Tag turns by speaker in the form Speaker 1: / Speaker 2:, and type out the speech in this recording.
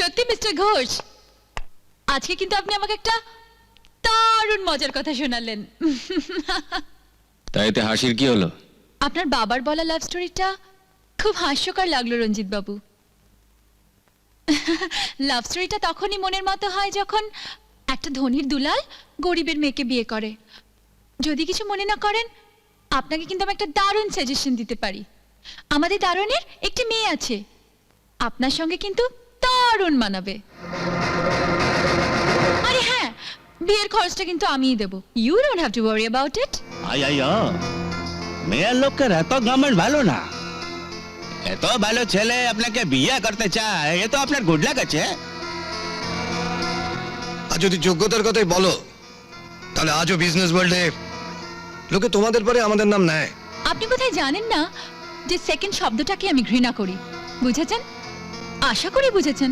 Speaker 1: সত্যি মিস্টার ঘোষ? আজকে কিন্তু আপনি আমাকে একটা দারুণ মজার কথা শোনালেন।
Speaker 2: তাই এতে হাসির কি হলো?
Speaker 1: আপনার বাবার বলা লাভ স্টোরিটা খুব হাস্যকর লাগল রঞ্জিত বাবু লাভ স্টোরিটা তখনই মনের মতো হয় যখন একটা ধনীর দুলাল গরিবের মেয়েকে বিয়ে করে। যদি কিছু মনে না করেন আপনাকে কিন্তু আমি একটা দারুণ সাজেশন দিতে পারি। আমাদের দারুণের একটি মেয়ে আছে। আপনার সঙ্গে কিন্তু দারুণ মানাবে। আরে হ্যাঁ বিয়ের খরচটা কিন্তু আমিই দেবো। You don't have to worry about it
Speaker 3: আইয়া মেয়ের লোকের এত গভর্নমেন্ট ভালো না। এত ভালো ছেলে আপনাকে বিয়ে করতে চায় এ তো আপনার গুড লাক আছে।
Speaker 4: আর যদি যোগ্যতার কথাই বলো তাহলে আজও বিজনেস ওয়ার্ল্ডে লোকে তোমাদের পরে আমাদের নাম নেয়।
Speaker 1: আপনি কোথায় জানেন না যে সেকেন্ড শব্দটাকে আমি ঘৃণা করি? বুঝেছেন? আশা করি বুঝেছেন।